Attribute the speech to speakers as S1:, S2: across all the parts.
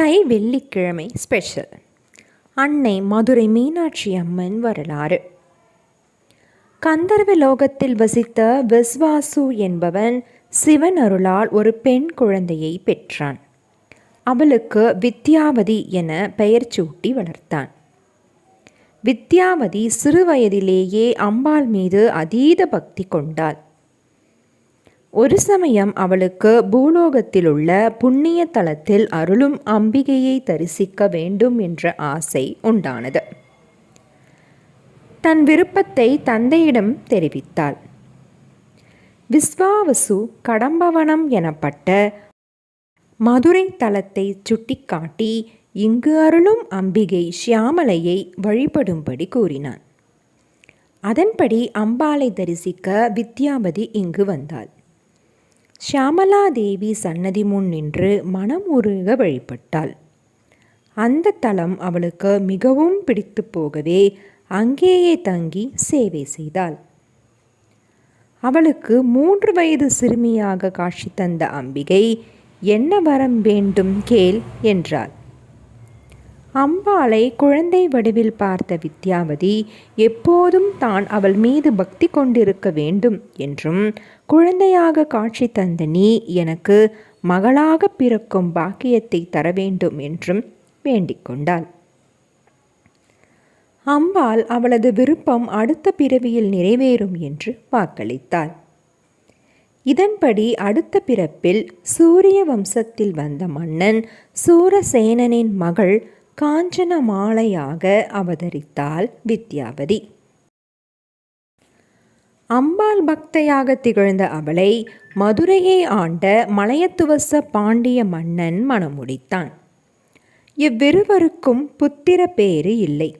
S1: தை வெள்ளிக்கிழமை ஸ்பெஷல் அன்னை மதுரை மீனாட்சி அம்மன் வரலாறு. கந்தர்வ லோகத்தில் வசித்த விஸ்வாசு என்பவன் சிவன் அருளால் ஒரு பெண் குழந்தையை பெற்றான். அவளுக்கு வித்யாவதி என பெயர் சூட்டி வளர்த்தான். வித்யாவதி சிறுவயதிலேயே அம்பாள் மீது அதீத பக்தி கொண்டாள். ஒரு சமயம் அவளுக்கு பூலோகத்திலுள்ள புண்ணிய தலத்தில் அருளும் அம்பிகையை தரிசிக்க வேண்டும் என்ற ஆசை உண்டானது. தன் விருப்பத்தை தந்தையிடம் தெரிவித்தாள். விஸ்வாவசு கடம்பவனம் எனப்பட்ட மதுரை தலத்தை சுட்டிக்காட்டி இங்கு அருளும் அம்பிகை ஷியாமலையை வழிபடும்படி கூறினான். அதன்படி அம்பாளை தரிசிக்க வித்யாபதி இங்கு வந்தாள். ஷியாமலாதேவி சன்னதி முன் நின்று மனம் உருக வழிபட்டாள். அந்த தலம் அவளுக்கு மிகவும் பிடித்து போகவே அங்கேயே தங்கி சேவை செய்தாள். அவளுக்கு மூன்று வயது சிறுமியாக காட்சி தந்த அம்பிகை என்ன வரம் வேண்டும் கேள் என்றாள். அம்பாளை குழந்தை வடிவில் பார்த்த வித்யாவதி எப்போதும் தான் அவள் மீது பக்தி கொண்டிருக்க வேண்டும் என்றும் குழந்தையாக காட்சி தந்த நீ எனக்கு மகளாக பிறக்கும் பாக்கியத்தை தர வேண்டும் என்றும் வேண்டிக் கொண்டாள். அம்பாள் அவளது விருப்பம் அடுத்த பிறவியில் நிறைவேறும் என்று வாக்களித்தாள். இதன்படி அடுத்த பிறப்பில் சூரிய வம்சத்தில் வந்த மன்னன் சூரசேனனின் மகள் காஞ்சன மாலையாக அவதரித்தாள் வித்யாவதி. அம்பாள் பக்தையாக திகழ்ந்த அவளை மதுரையை ஆண்ட மலையத்துவச பாண்டிய மன்னன் மணமுடித்தான். இவ்விருவருக்கும் புத்திர பேறு இல்லை.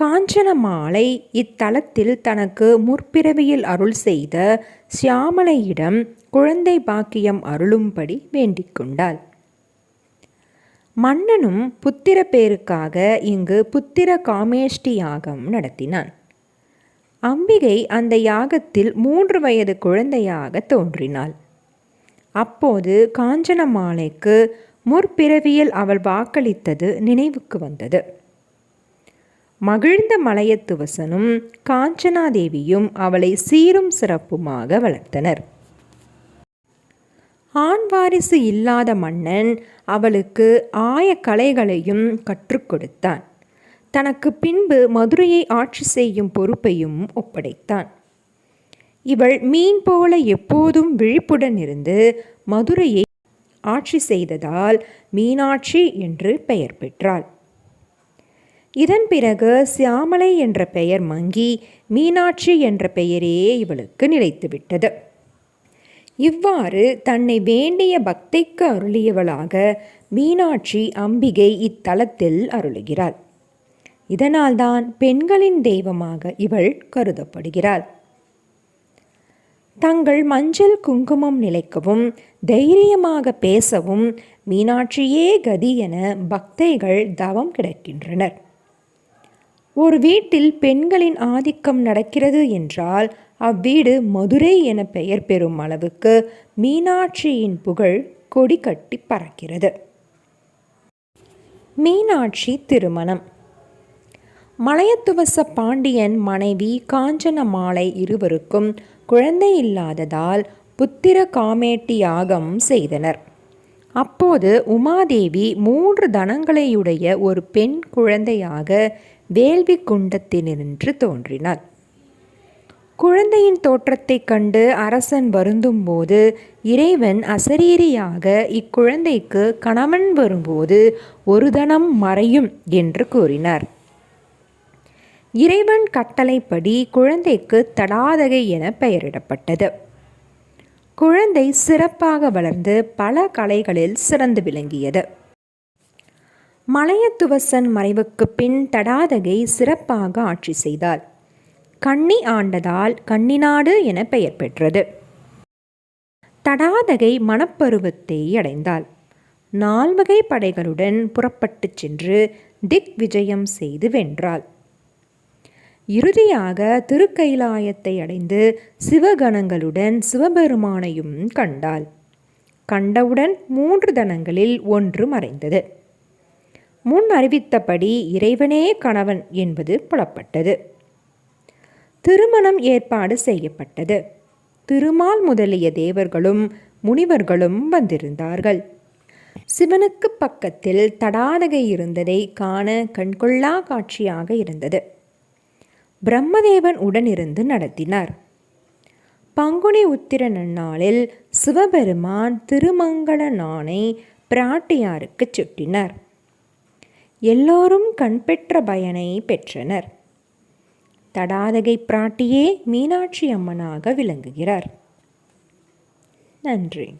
S1: காஞ்சன மாலை இத்தலத்தில் தனக்கு முற்பிறவியில் அருள் செய்த சியாமலையிடம் குழந்தை பாக்கியம் அருளும்படி வேண்டிக் கொண்டாள் மன்னனும் புத்திர பேருக்காக இங்கு புத்திர காமேஷ்டி யாகம் நடத்தினான். அம்பிகை அந்த யாகத்தில் மூன்று வயது குழந்தையாக தோன்றினாள். அப்போது காஞ்சனமாலைக்கு முற்பிறவியில் அவள் வாக்களித்தது நினைவுக்கு வந்தது. மகிழ்ந்த மலையத்துவசனும் காஞ்சனாதேவியும் அவளை சீரும் சிறப்புமாக வளர்த்தனர். ஆண் வாரிசு இல்லாத மன்னன் அவளுக்கு ஆய கலைகளையும் கற்றுக் கொடுத்தான். தனக்கு பின்பு மதுரையை ஆட்சி செய்யும் பொறுப்பையும் ஒப்படைத்தான். இவள் மீன் போல எப்போதும் விழிப்புடன் இருந்து மதுரையை ஆட்சி செய்ததால் மீனாட்சி என்று பெயர் பெற்றாள். இதன் பிறகு சியாமலை என்ற பெயர் மங்கி மீனாட்சி என்ற பெயரே இவளுக்கு நிலைத்துவிட்டது. இவ்வாறு தன்னை வேண்டிய பக்திக்கு அருளியவளாக மீனாட்சி அம்பிகை இத்தலத்தில் அருளுகிறாள். இதனால்தான் பெண்களின் தெய்வமாக இவள் கருதப்படுகிறாள். தங்கள் மஞ்சள் குங்குமம் நிலைக்கவும் தைரியமாக பேசவும் மீனாட்சியே கதி என பக்தைகள் தவம் கிடக்கின்றனர். ஒரு வீட்டில் பெண்களின் ஆதிக்கம் நடக்கிறது என்றால் அவ்வீடு மதுரை என பெயர் பெறும் அளவுக்கு மீனாட்சியின் புகழ் கொடி கட்டி பறக்கிறது. மீனாட்சி திருமணம். மலையத்துவச பாண்டியன் மனைவி காஞ்சன மாலை இருவருக்கும் குழந்தை இல்லாததால் புத்திர காமேட்டி யாகம் செய்தனர். அப்போது உமாதேவி மூன்று தனங்களையுடைய ஒரு பெண் குழந்தையாக வேள்வி குண்டத்தினின்று தோன்றினார் குழந்தையின் தோற்றத்தைக் கண்டு அரசன் வருந்தும்போது இறைவன் அசரீரியாக இக்குழந்தைக்கு கணவன் வரும்போது ஒரு தனம் மறையும் என்று கூறினார். இறைவன் கட்டளைப்படி குழந்தைக்கு தடாதகை என பெயரிடப்பட்டது. குழந்தை சிறப்பாக வளர்ந்து பல கலைகளில் சிறந்து விளங்கியது. மலையத்துவசன் மறைவுக்கு பின் தடாதகை சிறப்பாக ஆட்சி செய்தாள் கன்னி ஆண்டதால் கன்னிநாடு என பெயர் பெற்றது. தடாதகை மணப்பருவத்தை அடைந்தாள். நால்வகை படைகளுடன் புறப்பட்டுச் சென்று திக் விஜயம் செய்து வென்றாள். இறுதியாக திருக்கைலாயத்தை அடைந்து சிவகணங்களுடன் சிவபெருமானையும் கண்டாள். கண்டவுடன் மூன்று தனங்களில் ஒன்று மறைந்தது. முன் அறிவித்தபடி இறைவனே கணவன் என்பது புலப்பட்டது. திருமணம் ஏற்பாடு செய்யப்பட்டது. திருமால் முதலிய தேவர்களும் முனிவர்களும் வந்திருந்தார்கள். சிவனுக்கு பக்கத்தில் தடாதகை இருந்ததை காண கண்கொள்ளா காட்சியாக இருந்தது. பிரம்மதேவன் உடனிருந்து நடத்தினார். பங்குனி உத்திர நன்னாளில் சிவபெருமான் திருமங்கல நாணை பிராட்டியாருக்கு சுட்டினார். எல்லோரும் கண்பெற்ற பயனை பெற்றனர். தடாதகை பிராட்டியே மீனாட்சி அம்மனாக விளங்குகிறார். நன்றி.